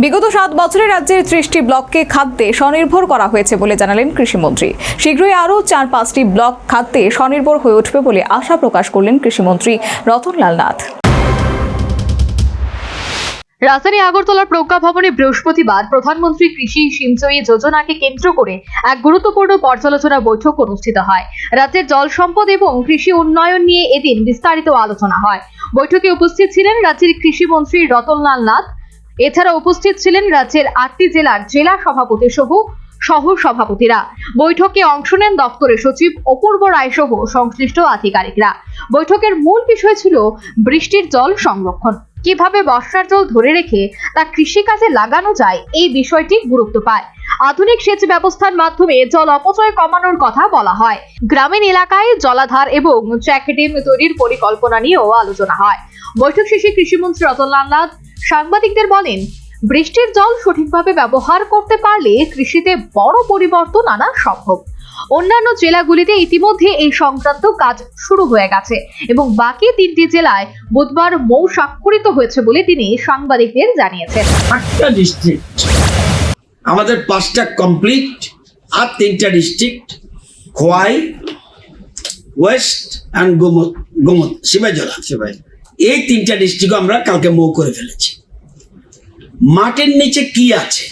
বিগত সাত বছরে রাজ্যের ত্রিশটি ব্লককে খাদ্যে স্বনির্ভর করা হয়েছে বলে জানালেন কৃষিমন্ত্রী। শীঘ্রই আরও চার পাঁচটি ব্লক খাদ্যে স্বনির্ভর হয়ে উঠবে বলে আশা প্রকাশ করলেন কৃষিমন্ত্রী রতনলাল নাথ। রাজধানী আগরতলার প্রজ্ঞা ভবনে বৃহস্পতিবার প্রধানমন্ত্রী কৃষি সিঞ্চয়ী যোজনাকে কেন্দ্র করে এক গুরুত্বপূর্ণ পর্যালোচনা বৈঠক অনুষ্ঠিত হয়। রাজ্যের জল সম্পদ এবং কৃষি উন্নয়ন নিয়ে এদিন বিস্তারিত আলোচনা হয়। বৈঠকে উপস্থিত ছিলেন রাজ্যের কৃষিমন্ত্রী রতনলাল নাথ এছাড়া উপস্থিত ছিলেন রাজ্যের আটটি জেলার জেলা সভাপতি সহ সহ সভাপতিরা বৈঠকে অংশ নেন দপ্তরের সচিব অপূর্ব রায় সহ সংশ্লিষ্ট আধিকারিকরা। বৈঠকের মূল বিষয় ছিল বৃষ্টির জল সংরক্ষণ। কীভাবে বর্ষার জল ধরে রেখে তা কৃষিকাজে লাগানো যায়, এই বিষয়টি গুরুত্ব পায়। আধুনিক সেচ ব্যবস্থার মাধ্যমে জল অপচয় কমানোর কথা বলা হয়। গ্রামীণ এলাকায় জলাধার এবং চেকডেম তৈরির পরিকল্পনা নিয়েও আলোচনা হয়। বৈঠক শেষে কৃষিমন্ত্রী রতনলাল নাথ সাংবাদিকদের বলেন বৃষ্টির জল সঠিকভাবে ব্যবহার করতে পারলে কৃষিতে বড় পরিবর্তন আনা সম্ভব। অন্যান্য জেলাগুলিতে ইতিমধ্যে এই সংক্রান্ত কাজ শুরু হয়ে গেছে এবং বাকি তিনটি জেলায় বুধবার মৌ স্বাক্ষরিত হয়েছে বলে তিনি সাংবাদিকদের জানিয়েছেন। আটটা ডিস্ট্রিক্ট আমাদের পাঁচটা কমপ্লিট আর তিনটা district Khowai west and Gomati Gomati Sepahijala শিবাই এই তিনটা ডিস্ট্রিক্ট আমরা কালকে মৌ করে ফেলেছি। মাটির নিচে কি আছে?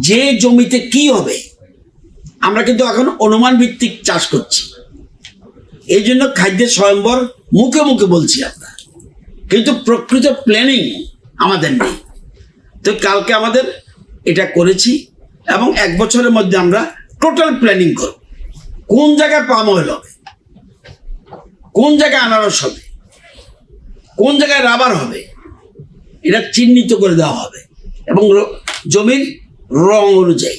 যে জমিতে কি হবে? আমরা কিন্তু এখন অনুমান ভিত্তিক চাষ করছি। এই জন্য খাদ্যের স্বয়ম্বর মুখে মুখে বলছি আমরা। কিন্তু প্রকৃত প্ল্যানিং আমাদের নেই। তো কালকে আমাদের এটা করেছি এবং এক বছরের মধ্যে আমরা টোটাল প্ল্যানিং করব। কোন জায়গায় পাম অয়েল হবে? কোন জায়গায় আনারস হবে? কোন জায়গায় রাবার হবে? এটা চিহ্নিত করে দেওয়া হবে। এবং জমির রং অনুযায়ী।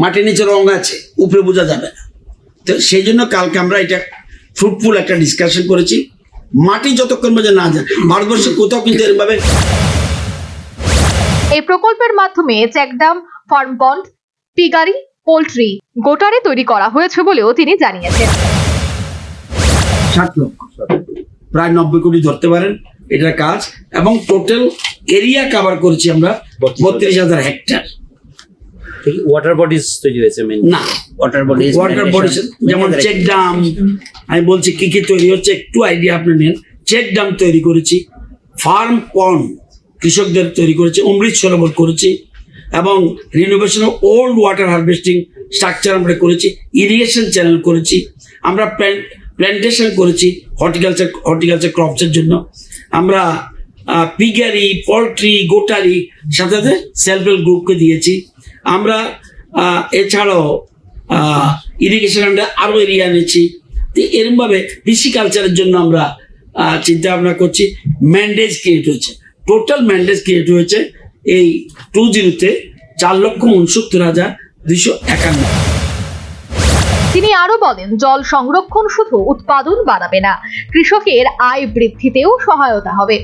মাটির নিচে রং আছে, উপরে বোঝা যাবে না। তো সেই জন্য কালকে আমরা এটা ফ্রুটফুল একটা ডিসকাশন করেছি। মাটি যতক্ষণ পর্যন্ত না যায়, ভারতবর্ষে কোথাও কিন্তু এরকমভাবে এই প্রকল্পের মাধ্যমে check dam farm pond piggery poultry গোটারে তৈরি করা হয়েছে বলেও তিনি জানিয়েছেন। ষাট লক্ষ। প্রায় নব্বই কোটি ধরতে পারেন এটার কাজ। এবং টোটাল এরিয়া কভার করেছি আমরা বত্রিশ হাজার। হেক্টর ওয়াটার বডিজ তৈরি হয়েছে না ওয়াটার বডিজ ওয়াটার বডি যেমন চেক ডাম আমি বলছি কি কি তৈরি হচ্ছে একটু আইডিয়া আপনি নেন। চেক ডাম তৈরি করেছি ফার্ম পন্ড কৃষকদের তৈরি করেছি অমৃত সরোবর করেছি এবং renovation old water harvesting structure আমরা করেছি ইরিগেশন চ্যানেল করেছি। আমরা প্ল্যান্টেশন করেছি হর্টিকালচার হর্টিকালচার ক্রপসের জন্য। আমরা পিগারি পোলট্রি গোটারি সাথে সাথে সেলফ হেল্প গ্রুপকে দিয়েছি। আমরা এছাড়াও ইরিগেশন আন্ডার আরও এরিয়া এনেছি। তো এরমভাবে কৃষিকালচারের জন্য আমরা চিন্তা ভাবনা করছি। ম্যান্ডেজ ক্রিয়েট হয়েছে। টোটাল ম্যান্ডেজ ক্রিয়েট হয়েছে এই টু জিরোতে চার লক্ষ উনসত্তর হাজার দুশো একান্ন। তিনি আরও বলেন জল সংরক্ষণ শুধু উৎপাদন বাড়াবে না কৃষকের আয় বৃদ্ধিতেও সহায়তা হবে।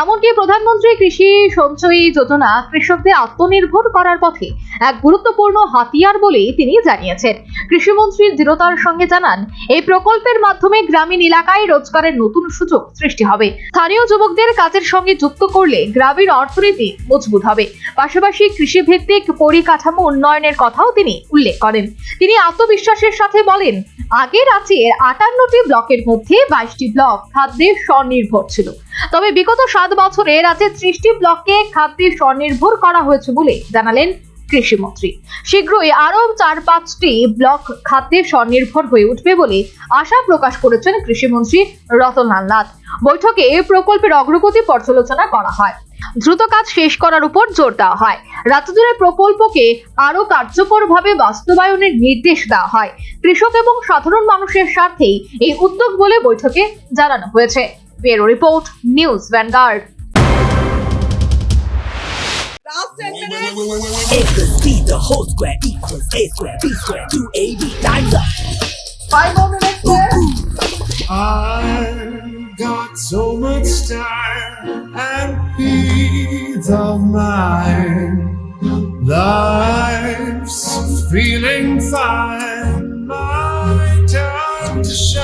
এমনকি প্রধানমন্ত্রী কৃষি সঞ্চয়ী যোজনা কৃষকদের আত্মনির্ভর করার পথে এক গুরুত্বপূর্ণ হাতিয়ার বলেই তিনি জানিয়েছেন। কৃষিমন্ত্রী দৃঢ়তার সঙ্গে জানান, এই প্রকল্পের মাধ্যমে গ্রামীণ এলাকায় রোজগারের নতুন সুযোগ সৃষ্টি হবে। স্থানীয় যুবকদের কাজের সঙ্গে যুক্ত করলে গ্রামীণ অর্থনীতি মজবুত হবে। পাশাপাশি কৃষিভিত্তিক পরিকাঠামো উন্নয়নের কথাও তিনি উল্লেখ করেন। তিনি আত্মবিশ্বাসের সাথে বলেন, আগে রাজ্যের আটান্নটি ব্লকের মধ্যে বাইশটি ব্লক খাদ্যে স্বনির্ভর ছিল। তবে বিগত সাত বছরে রাজ্যের ত্রিশটি ব্লককে খাদ্যে স্বনির্ভর করা হয়েছে বলে জানালেন কৃষিমন্ত্রী শীঘ্রই আরও চার পাঁচটি ব্লক খাদ্যে স্বনির্ভর হয়ে উঠবে বলে আশা প্রকাশ করেছেন কৃষিমন্ত্রী রতনলাল নাথ। বৈঠকে প্রকল্পের অগ্রগতি পর্যালোচনা করা হয়। দ্রুত কাজ শেষ করার উপর জোর দেওয়া হয়। রাজ্য জুড়ে প্রকল্পকে আরও কার্যকরভাবে বাস্তবায়নের নির্দেশ দেওয়া হয়। কৃষক এবং সাধারণ মানুষের স্বার্থেই এই উদ্যোগ বলে বৈঠকে জানানো হয়েছে। Bureau Report, News Vanguard. Wait, the whole square equals A square B square 2AB times up. Five more minutes left. I've got so much time and peace of mind. Life's feeling fine. My time to shine.